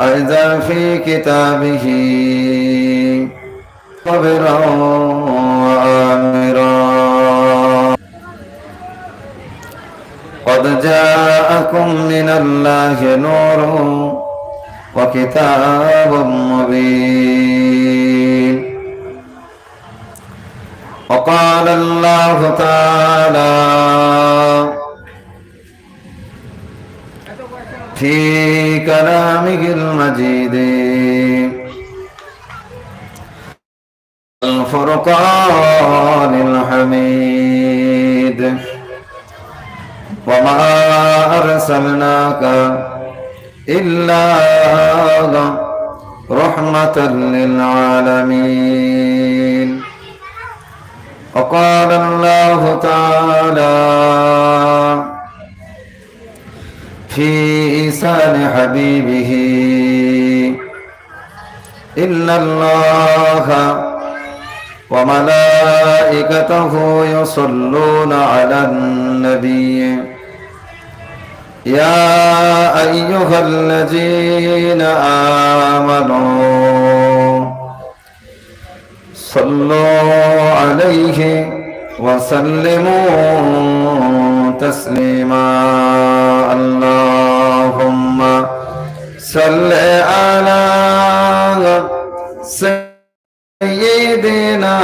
أيضا في كتابه صبرا وآمرا قد جاءكم من الله نور وكتاب مبين وقال الله تعالى في كلامه المجيد. الفرقان الحميد. وما أرسلناك إلا رحمة للعالمين. وقال الله تعالى في لسان حبيبه. إن الله وملائكته يصلون على النبي. يا أيها الذين آمنوا صلوا عليه وسلموا تسليما. اللهم صل على سيدنا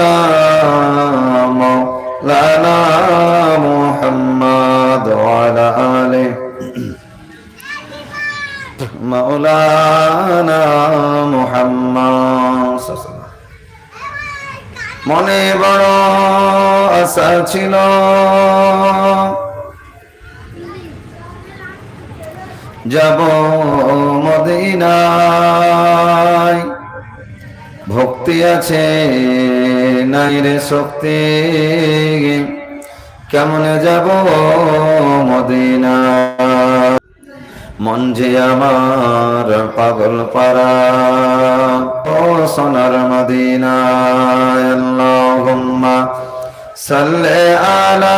مولانا محمد وعلى آله مولانا محمد صلى الله عليه وسلم মনে বড় আশা ছিল যাব মদিনায়। ভক্তি আছে, নাই রে শক্তি। কেমন যাব মদিনা মন যে আমার পাগল পারা ও সোনার মদিনায়। আল্লাহুম্মা সাল্লি আলা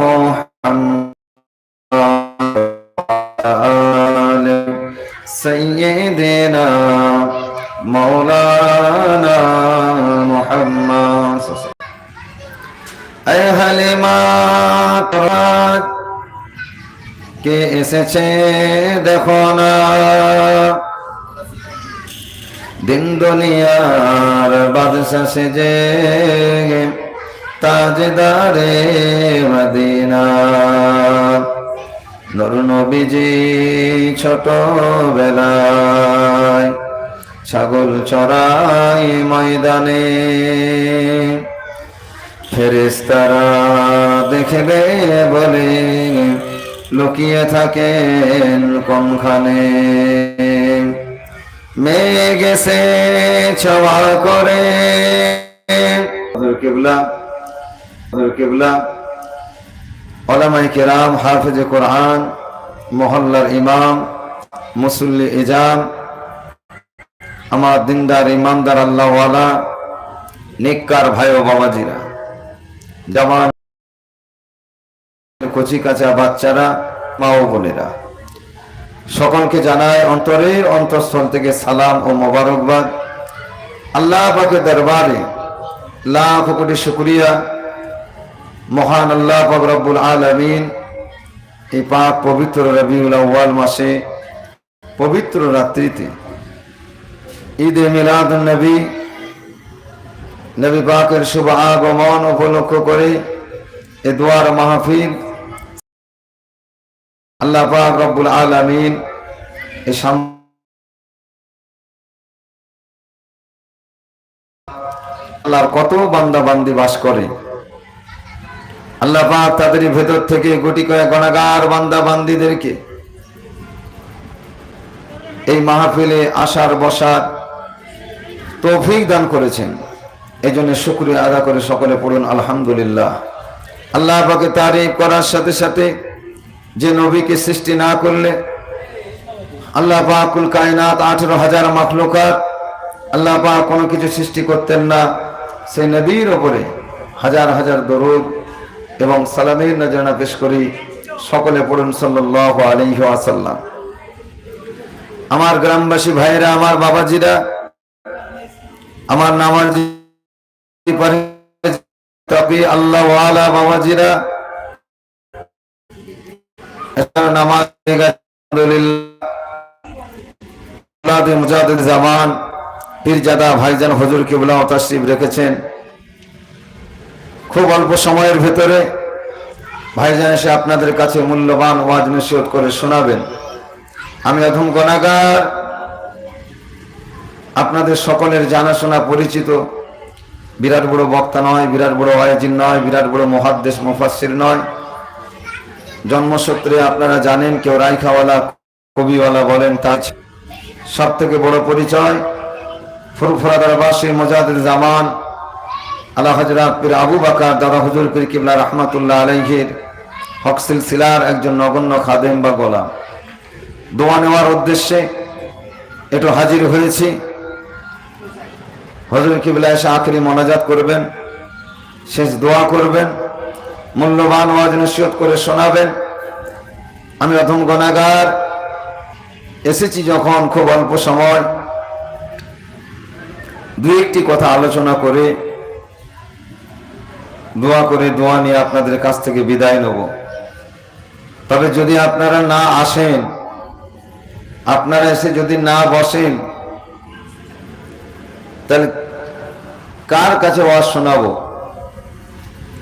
মুহাম্মদ আলি সাইয়্যিদিনা মাওলানা মুহাম্মদ আয় হালিমা তোমার কে এসেছে দেখো না দিন দুনিয়ার বাদশা সেজে তাজদারে মদিনা। নর নবীজি ছোট বেলায় ছাগল চড়াই ময়দানে। ফেরেস্তারা দেখবে বলে লুকিয়ে থাকেন কোনখানে মেয়ে গেছে করে। ইমাম, মুসল্লি ইজাম, আমার দিনদার ইমানদার আল্লাহওয়ালা, নিকার ভাই ও বাবাজিরা যেমন কাঁচা বাচ্চারা, মা ও বোনেরা। সকলকে জানায় অন্তরের অন্তঃস্থল থেকে সালাম ও মোবারকবাদ। আল্লাহ পাকে দরবারে লাখ কোটি শুক্রিয়া। মহান আল্লাহ পাক রব্বুল আলামিন এই পাক পবিত্র রবিউল আউয়াল মাসে পবিত্র রাত্রিতে ঈদে মিলাদ নবী নবী পাকের শুভ আগমন উপলক্ষ করে এ দোয়ার মাহফিল আল্লাহ পাক রব্বুল আলামিন এই আল্লাহর কত বান্দা বান্দি বাস করে। আল্লাহ পাক তাদের ভেতর থেকে গুটি কয়েক গণাগার বান্দা বান্দিদেরকে এই মাহফিলে আসার, বসার তৌফিক দান করেছেন। এই জন্য শুক্রিয়া আদা করে সকলে পড়ুন, আলহামদুলিল্লাহ। আল্লাহ পাকে তারিফ করার সাথে সাথে যে নবীকে সৃষ্টি না করলে আল্লাহ পাকুল কায়নাত আঠেরো হাজার মাখলুকাত আল্লাহ পাক কোনো কিছু সৃষ্টি করতেন না। সেই নবীর ওপরে হাজার হাজার দরুদ এবং সালামের নজরানা পেশ করি সকলে পড়ুন সাল্লাহ আলাইহি আসাল্লাম আমার গ্রামবাসী ভাইয়েরা, আমার বাবাজিরা, আমার তবে আল্লাহ বাবাজিরা জামান, পীরজাদা ভাইজান হজুর কিবলা তাশরিফ রেখেছেন। খুব অল্প সময়ের ভেতরে ভাইজান এসে আপনাদের কাছে মূল্যবান ওয়াজ নসিহত করে শোনাবেন। আমি অধম গণাগার আপনাদের সকলের জানাশোনা পরিচিত। বিরাট বড় বক্তা নয়, বিরাট বড় ওয়াজিন নয়, বিরাট বড় মহাদ্দেশ মুফাসির নয়। জন্মসূত্রে আপনারা জানেন, কেউ রাইখাওয়ালা কবিওয়ালা বলেন, তার সব থেকে বড় পরিচয় ফুরফুরাদারবাসী মজাদুল জামান আল্লাহ হজরত পীর আবু বাকার, দাদা হুজুর পীর কিবলা রহমাতুল্লাহ আলহির হক সিলসিলার একজন নগণ্য খাদেম বা গোলাম। দোয়া নেওয়ার উদ্দেশ্যে একটু হাজির হয়েছি। হজরত কিবলা এসে আখরি মনাজাত করবেন, শেষ দোয়া করবেন। মূল্যবান ওয়াজ নসিহত করে শোনাবেন। আমি প্রথম গণাগার এসেছি যখন খুব অল্প সময়। দু একটি কথা আলোচনা করে, দোয়া করে, দোয়া নিয়ে আপনাদের কাছ থেকে বিদায় নেব। তবে যদি আপনারা না আসেন, আপনারা এসে যদি না বসেন, তাহলে কার কাছে ওয়াজ শোনাবো?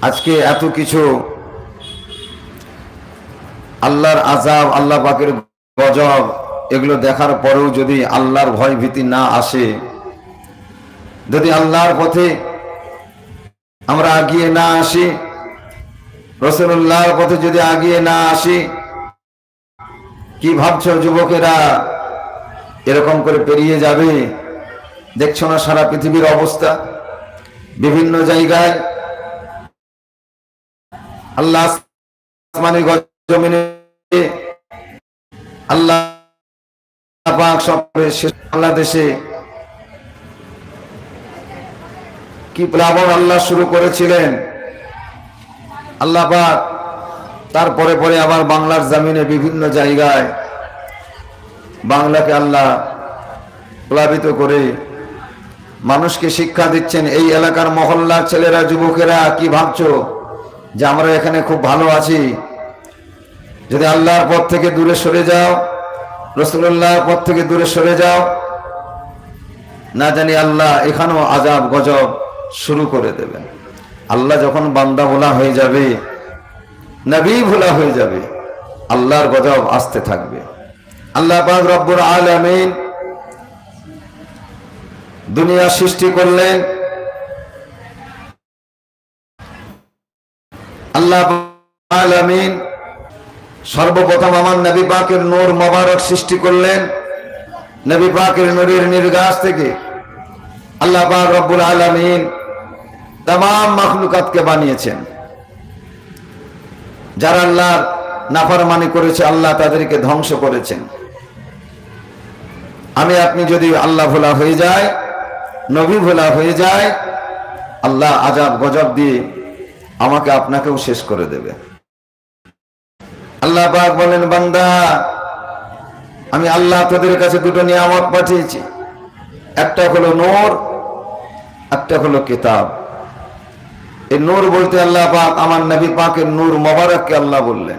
আজকে এত কিছু আল্লাহর আজাব আল্লাহ পাকের গজব, এগুলো দেখার পরেও যদি আল্লাহর ভয় ভীতি না আসে, যদি আল্লাহর পথে আমরা আগিয়ে না আসি রসুল্লাহর পথে যদি আগিয়ে না আসি, কি ভাবছ যুবকেরা? এরকম করে পেরিয়ে যাবে? দেখছ না সারা পৃথিবীর অবস্থা? বিভিন্ন জায়গায় আল্লাহ আসমানি জমিনে আল্লাহ পাক কি প্লাবন আল্লাহ শুরু করেছিলেন? আল্লাহ পাক তারপরে পরে আবার বাংলার জামিনে বিভিন্ন জায়গায় বাংলাকে আল্লাহ প্লাবিত করে মানুষকে শিক্ষা দিচ্ছেন। এই এলাকার মহল্লার ছেলেরা, যুবকেরা, কি ভাবছ? যে আমরা এখানে খুব ভালো আছি। যদি আল্লাহর পথ থেকে দূরে সরে যাও রসুল্লাহর পথ থেকে দূরে সরে যাও, না জানি আল্লাহ এখানেও আজাব গজব শুরু করে দেবেন। আল্লাহ যখন বান্দা ভোলা হয়ে যাবে, নবী ভোলা হয়ে যাবে, আল্লাহর গজব আসতে থাকবে। আল্লাহ রব্বুর আলামিন দুনিয়া সৃষ্টি করলেন আলামিন। সর্বপ্রথম আমার নবী পাকের নূর মোবারক সৃষ্টি করলেন নবী পাকের নূরের নির্গাস থেকে। আল্লাহ পাক রব্বুল আলামিন তাম মখলুকাতকে বানিয়েছেন। যারা আল্লাহর নাফরমানি করেছে, আল্লাহ তাদেরকে ধ্বংস করেছেন। আমি আপনি যদি আল্লাহ ভোলা হয়ে যায়, নবী ভোলা হয়ে যায়, আল্লাহ আজাব গজব দিয়ে আমাকে আপনাকেও শেষ করে দেবে। আল্লাহ পাক বলেন, বান্দা, আমি আল্লাহ তোদের কাছে দুটো নিয়ামত পাঠিয়েছি। একটা হলো নূর, একটা হলো কিতাব। এই নূর বলতে আল্লাহ পাক আমার নবী পাকের নূর মোবারককে আল্লাহ বললেন।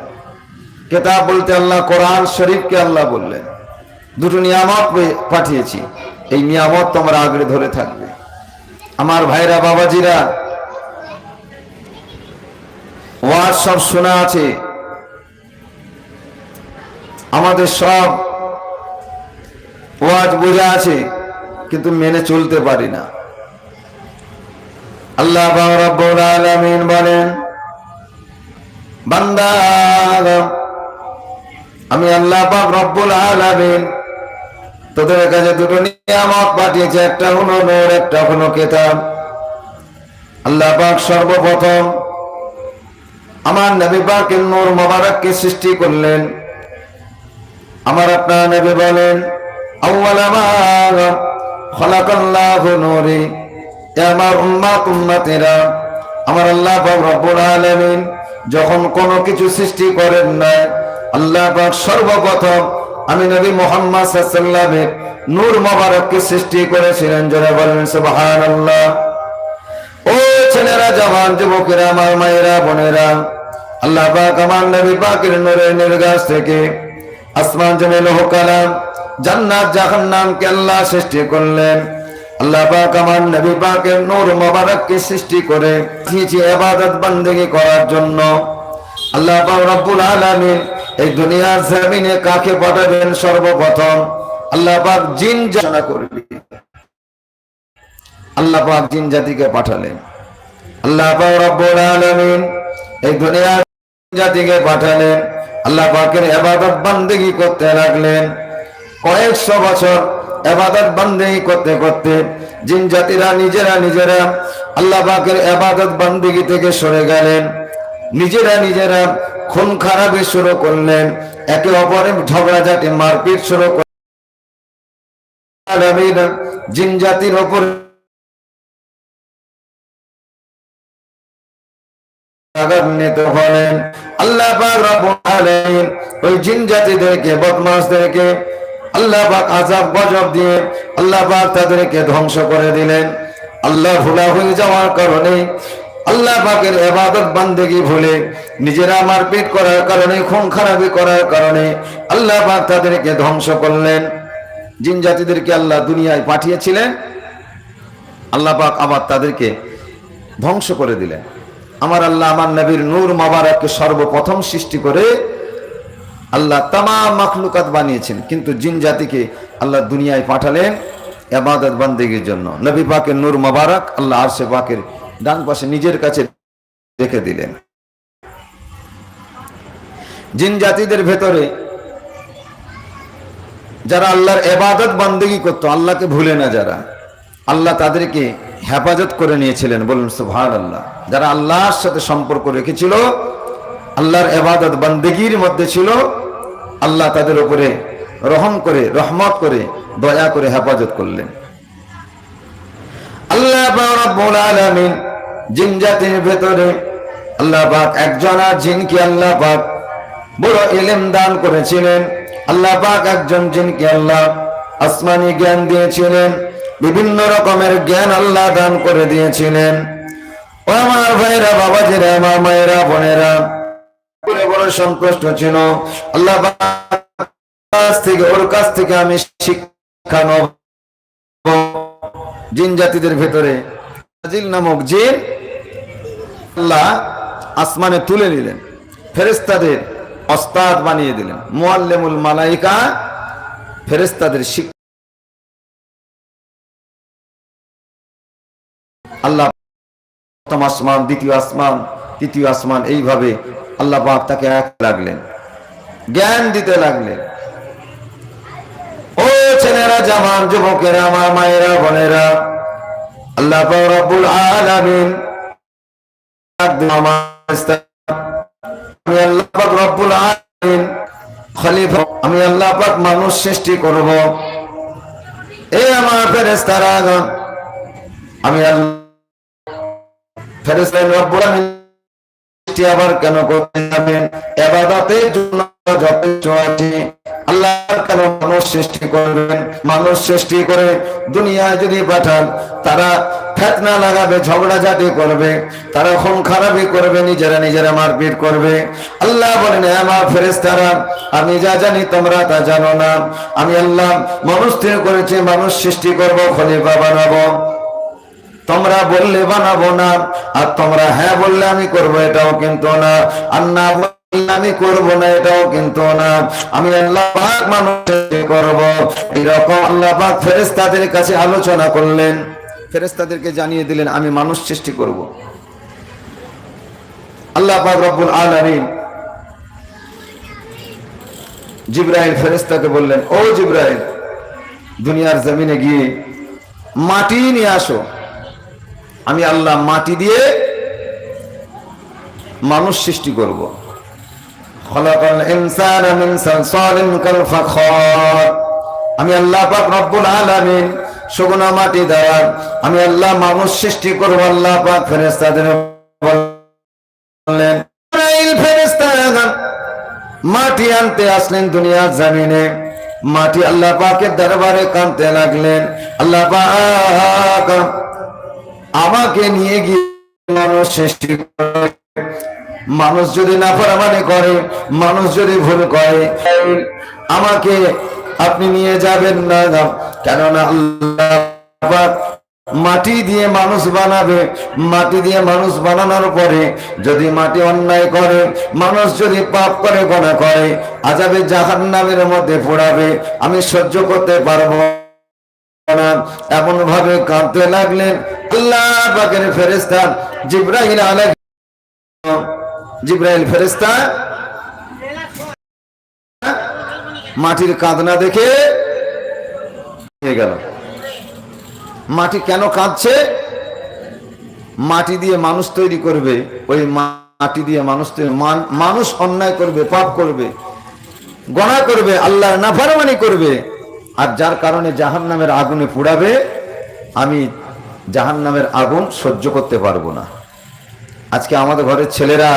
কেতাব বলতে আল্লাহ কোরআন শরীফকে আল্লাহ বললেন। দুটো নিয়ামত পাঠিয়েছি। এই নিয়ামত তোমরা আগড়ে ধরে থাকবে। আমার ভাইরা, বাবাজিরা ওয়াজ সব শোনা আছে। আমাদের সব ওয়াজ বোঝা আছে, কিন্তু মেনে চলতে পারি না। আল্লাহ আলামিন বলেন, বান্দা আমি আল্লাহ পাক রব্বুল আলামিন তোদের কাছে দুটো নিয়ামত পাঠিয়েছে, একটা হলো নূর, একটা হলো কিতাব। আল্লাহ পাক সর্বপ্রথম আমার নবী পাকের নূর মোবারককে সৃষ্টি করলেন। আমার আপনার নবী বলেন আমার উম্মাত, উম্মাতেরা, আমার আল্লাহ পাক রব্বুল আলামিন যখন কোনো কিছু সৃষ্টি করেন না আল্লাহ পাক সর্বপ্রথম আমি নবী মোহাম্মদ সাল্লামের নূর মোবারককে সৃষ্টি করেছিলেন। যারা বলেন, সুবহানাল্লাহ। ও ছেলেরা জওয়ান যুবকেরা, আমার মায়েরা, বোনেরা, আল্লাহ পাক আমার নবী পাকের নূরের নির্গাস থেকে আসমান জমিন কালাম জান্নাত, জাহান্নামকে আল্লাহ সৃষ্টি করলেন। আল্লাহ পাক আমার নবী পাকের নূর মোবারককে সৃষ্টি করে দিয়েছি ইবাদত বান্দেগি করার জন্য। আল্লাহ পাক রব্বুল আলামিন এই দুনিয়ার জমিনে কাকে পাঠাবেন সর্বপ্রথম? আল্লাহ পাক জিন জানা করবে আল্লাহ পাক জিন জাতিকে পাঠালেন। আল্লাহ পাক রব্বুল আলামিন এই দুনিয়ার জাতিকে পাঠালেন। আল্লাহ পাকের ইবাদত বান্দেগি করতে লাগলেন। কয়েকশো বছর এবাদত বান্দেগি করতে করতে জিন জাতিরা নিজেরা নিজেরা আল্লাহ পাকের এবাদত বান্দেগি থেকে সরে গেলেন। নিজেরা নিজেরা খুন খারাপি শুরু করলেন। একে অপরের ঝগড়াঝাটি মারপিট শুরু করলেন জিন জাতির ওপর রাগান্বিত হলেন আল্লাহ ওই জিন জাতিদেরকে, বদমাশদেরকে আল্লাহ পাক আযাব, গজব দিয়ে আল্লাহ পাক তাদেরকে ধ্বংস করে দিলেন। আল্লাহ ভুলা হয়ে যাওয়ার কারণে আল্লাহ পাকের ইবাদত বান্দেগি ভুলে, নিজেরা মারপিট করার কারণে, খুন খারাপি করার কারণে আল্লাহ পাক তাদেরকে ধ্বংস করলেন। জিন জাতিদেরকে আল্লাহ দুনিয়ায় পাঠিয়েছিলেন। আল্লাহ পাক আবার তাদেরকে ধ্বংস করে দিলেন। আমার আল্লাহ আমার নবীর নূর মাবারককে সর্বপ্রথম সৃষ্টি করে আল্লাহ তামাম মাখলুকাত বানিয়েছেন। কিন্তু জিন জাতিকে আল্লাহ দুনিয়ায় পাঠালেন এবাদত বান্দেগীর জন্য। নবী পাকের নূর মাবারক আল্লাহ আরশে পাকের ডান পাশে নিজের কাছে রেখে দিলেন। জিন জাতিদের ভেতরে যারা আল্লাহর এবাদত বান্দেগি করতো, আল্লাহকে ভুলে না যারা, আল্লাহ তাদেরকে হেফাজত করে নিয়েছিলেন। বলুন সুভান আল্লাহ যারা আল্লাহর সাথে সম্পর্ক রেখেছিল, আল্লাহর এবাদত বান্দেগির মধ্যে ছিল, আল্লাহ তাদের উপরে রহম করে, রহমত করে, দয়া করে হেফাজত করলেন। আল্লাহ আলামিন জিন জাতির ভেতরে আল্লাহ পাক একজনা জিনকে আল্লাহ পাক বড় ইলম দান করেছিলেন। আল্লাহ পাক একজন জিনকে আল্লাহ আসমানি জ্ঞান দিয়েছিলেন। বিভিন্ন রকমের জ্ঞান আল্লাহ দান করে দিয়েছিলেন। আমার ভাইরা বাবাজিরা আমার মায়েরা, বোনেরা। বড় সন্তুষ্ট ছিল। আল্লাহ থেকে, ওর কাছ থেকে আমি শিক্ষা নেব। জিন জাতিদের ভেতরে। আজিল নামক জিন আল্লাহ আসমানে তুলে নিলেন। ফেরেস্তাদের অস্তাদ বানিয়ে দিলেন। মোয়াল্লেমুল মালাইকা ফেরেস্তাদের শিক্ষা। আল্লাহ প্রথম আসমান, দ্বিতীয় আসমান, তৃতীয় আসমান, এইভাবে আল্লাহ পাক তাকে এক লাগলেন জ্ঞান দিতে লাগলেন। ও ছেলেরা, জামান যুবকেরা আমার মায়েরা, বোনেরা, আল্লাহ রব্বুল আলামিন আমি আল্লাহ পাক রব্বুল আলামিন খলিফা, আমি আল্লাহ পাক মানুষ সৃষ্টি করব। এই আমার ফেরেশতারা আমি আল্লাহ ফেরেশতায় রব্বুল আবার কেন করতে যাবেন এবাদতের জন্য যথেষ্ট আছে। আল্লাহ কেন মানুষ সৃষ্টি করবেন, মানুষ সৃষ্টি করে দুনিয়ায় যদি পাঠান, তারা ফেতনা লাগাবে, ঝগড়াঝাটি করবে, তারা খুন খারাপি করবে, নিজেরা নিজেরা মারপিট করবে। আল্লাহ বলেন "হে আমার ফেরেশতারা, আমি যা জানি তোমরা তা জানো না। আমি আল্লাহ মানুষ স্থির করেছি, মানুষ সৃষ্টি করব, খলিফা বানাবো। তোমরা বললে বানাবো না, আর তোমরা হ্যাঁ বললে আমি করব, এটাও কিন্তু না। আর না আমি করব না, এটাও কিন্তু না। আমি আল্লাহ পাক মানুষকে করব। এরকম আল্লাহ পাক ফেরেশতাদের কাছে আলোচনা করলেন। ফেরেশতাদেরকে জানিয়ে দিলেন, আমি মানুষ সৃষ্টি করব। আল্লাহ পাক রব্বুল আলামিন জিব্রাইল ফেরেশতাকে বললেন, ও জিব্রাইল, দুনিয়ার জমিনে গিয়ে মাটি নিয়ে আসো। আমি আল্লাহ মাটি দিয়ে মানুষ সৃষ্টি করব। আমি আল্লাহ পাক রব্বুল সুগুনা মাটি দ্বারা আমি আল্লাহ মানুষ সৃষ্টি করব, আল্লাহ পাক ফেরেশতাদের বললেন মাটি আনতে আসলেন দুনিয়ার জমিনে। মাটি আল্লাহ পাকের দরবারে কাঁদতে লাগলেন। আল্লাহ পাক আমাকে নিয়ে গিয়ে মানুষ সৃষ্টি মানুষ যদি নাফরমানি করে, মানুষ যদি ভুল করে, আমাকে আপনি নিয়ে যাবেন না। কেননা আল্লাহ মাটি দিয়ে মানুষ বানাবে। মাটি দিয়ে মানুষ বানানোর পরে যদি মাটি অন্যায় করে, মানুষ যদি পাপ করে গোনা করে আজাবে জাহান নামের মধ্যে পড়াবে, আমি সহ্য করতে পারব না। এমন ভাবে কাঁদতে লাগলেন। আল্লাহ পাকের ফেরেস্তা জিব্রাহিল আলাই ফেরেস্তা মাটির কাঁদনা দেখে গেল। মাটি কেন কাঁদছে? মাটি দিয়ে মানুষ তৈরি করবে, ওই মাটি দিয়ে মানুষ মানুষ অন্যায় করবে, পাপ করবে গণা করবে আল্লাহ নাফারমানি করবে। আর যার কারণে জাহান নামের আগুনে পুড়াবে, আমি জাহান নামের আগুন সহ্য করতে পারব না। আজকে আমাদের ঘরের ছেলেরা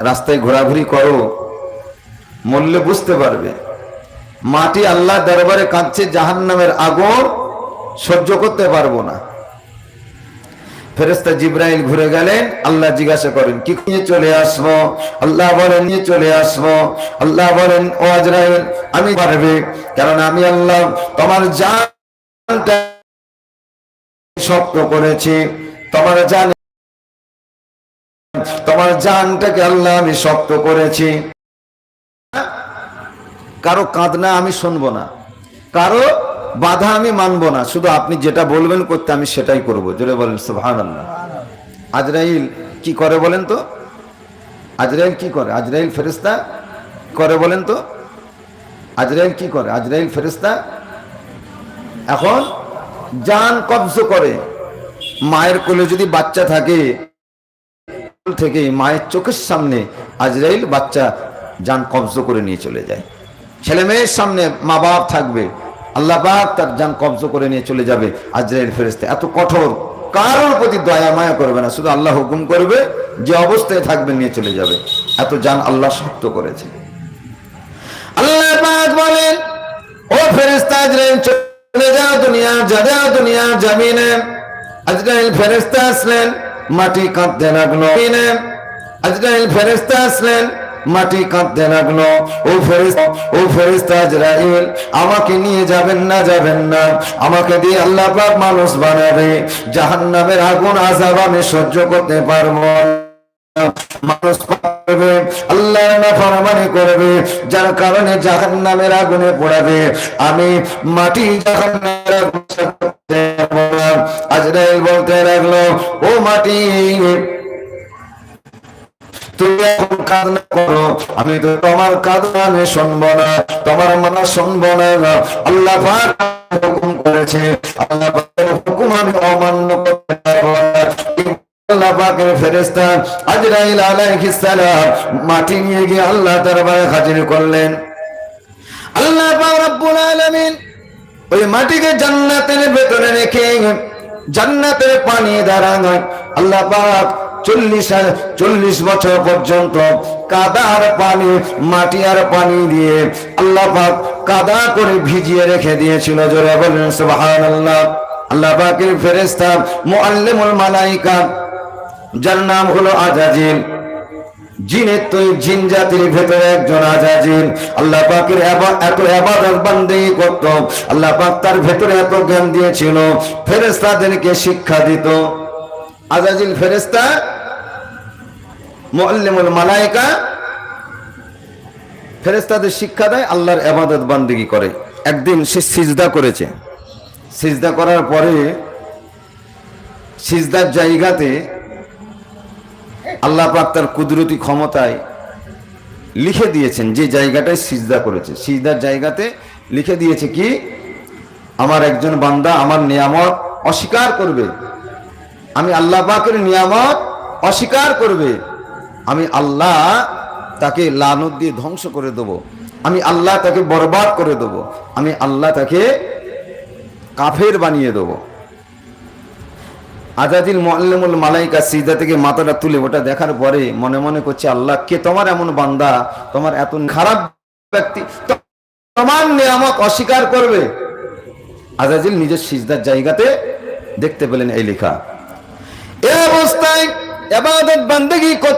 রাস্তায় ঘোরাঘুরি করো মূল্যে বুঝতে পারবে। মাটি আল্লাহ দরবারে কাঁদছে জাহান নামের আগুন সহ্য করতে পারব না। ফেরেস্তা জিব্রাইল ঘুরে গেলেন, আল্লাহ জিজ্ঞাসা করেন, কি নিয়ে চলে আসব? আল্লাহ বলেন, নিয়ে চলে আসব। আল্লাহ বলেন, ও আজরাইল, আমি পারবে কারণ আমি আল্লাহ তোমার জানটা শক্ত করেছি, তোমার জান তোমার জানটাকে আল্লাহ আমি শক্ত করেছি। কারও কাঁদনা আমি শুনব না, কারও বাধা আমি মানব না, শুধু আপনি যেটা বলবেন করতে আমি সেটাই করব। জোরে বলেন সুবহান আল্লাহ আজরাইল কি করে বলেন তো? আজরাইল কি করে? আজরাইল ফেরেস্তা করে বলেন তো? আজরাইল কি করে? আজরাইল ফেরেস্তা এখন জান কবজ করে। মায়ের কোলে যদি বাচ্চা থাকে থেকে মায়ের চোখের সামনে আজরাইল বাচ্চা যান কবজ করে নিয়ে চলে যায়। ছেলে মেয়ের সামনে মা বাপ থাকবে আল্লাহ পাক তার যান কবজ করে নিয়ে চলে যাবে আজরাইল ফেরেস্তে এত কঠোর। কারোর প্রতি দয়া, মায়া করবে না। শুধু আল্লাহ হুকুম করবে যে অবস্থায় থাকবে, নিয়ে চলে যাবে। এত যান আল্লাহ শক্ত করেছে। আল্লাহ বলেন, ও ফেরেস্তা আজরাইল, চলে যাও দুনিয়া, যা যাও দুনিয়া জামিনে। আজরাইল ফেরেস্তা আসলেন, মাটি কাঁদতে লাগল। আজরাইল ফেরেস্তা আসলেন মাটি কাঁদতে লাগল ও ফেরেস্তা ও ফেরেস্তা আজরাইল, আমাকে নিয়ে যাবেন না যাবেন না আমাকে দিয়ে আল্লাহ পাক মানুষ বানাবে জাহান্নামের আগুন, আযাব আমি সহ্য করতে পারব। মানুষ করবে আল্লাহ নাফরমানি করবে, যার কারণে জাহান্নামের আগুনে পড়াবে আমি মাটি জাহান্নামের আগুন। আজরাইল বলতে লাগল, ও মাটি তুমি এখন কান্না করো, আমি তো তোমার কাঁদনা শুনব না, তোমার মানা শুনব না। আল্লাহ হুকুম করেছে, আল্লাহ হুকুম আমি অমান্য মাটি নিয়ে গিয়ে আল্লাহ দরবারে হাজির করলেন। আল্লাহ ওই মাটিকে জান্নাতের ভেতরে রেখে জান্নাতের পানি দ্বারা আল্লাহ চল্লিশ চল্লিশ বছর পর্যন্ত কাদার পানি মাটি আর পানি দিয়ে আল্লাহ কাদা করে ভিজিয়ে রেখে দিয়েছিল। জোরে বলেন, সুবহানাল্লাহ। আল্লাহ পাকের ফেরেশতা, মুআল্লিমুল মালাইকা, যার নাম হলো আজাজিল। জিনের তো জিন জাতির ভেতরে একজন আজাজিল। আল্লাহ পাকের এত আবাদত বান্দেগি করত। আল্লাহ পাক তার ভেতরে এত জ্ঞান দিয়েছিল। ফেরেস্তাদেরকে শিক্ষা দিত। আজাজিল ফেরেস্তা মুআল্লিমুল মালাইকা ফেরেস্তাদের শিক্ষা দেয়, আল্লাহর আবাদত বান্দেগি করে। একদিন সে সিজদা করেছে। সিজদা করার পরে সিজদার জায়গাতে আল্লাহ পাক তার কুদরতি ক্ষমতায় লিখে দিয়েছেন যে জায়গাটায় সিজদা করেছে। সিজদার জায়গাতে লিখে দিয়েছে কি, আমার একজন বান্দা আমার নিয়ামত অস্বীকার করবে। আমি আল্লাহ পাকের নিয়ামত অস্বীকার করবে। আমি আল্লাহ তাকে লানত দিয়ে ধ্বংস করে দেব। আমি আল্লাহ তাকে বরবাদ করে দেব। আমি আল্লাহ তাকে কাফের বানিয়ে দেব। আজাদিল মোয়াল্লিমুল মালাইকা সিজদা থেকে মাথাটা তুলে ওটা দেখার পরে মনে মনে করছে, আল্লাহ, কে তোমার এমন বান্দা? তোমার এত খারাপ ব্যক্তি, তোমার নিয়ামত অস্বীকার করবে? আজাজিল নিজের সিজদার জায়গাতে দেখতে পেলেন এই লেখা। এ অবস্থায় এবাদত বান্দেগি করতে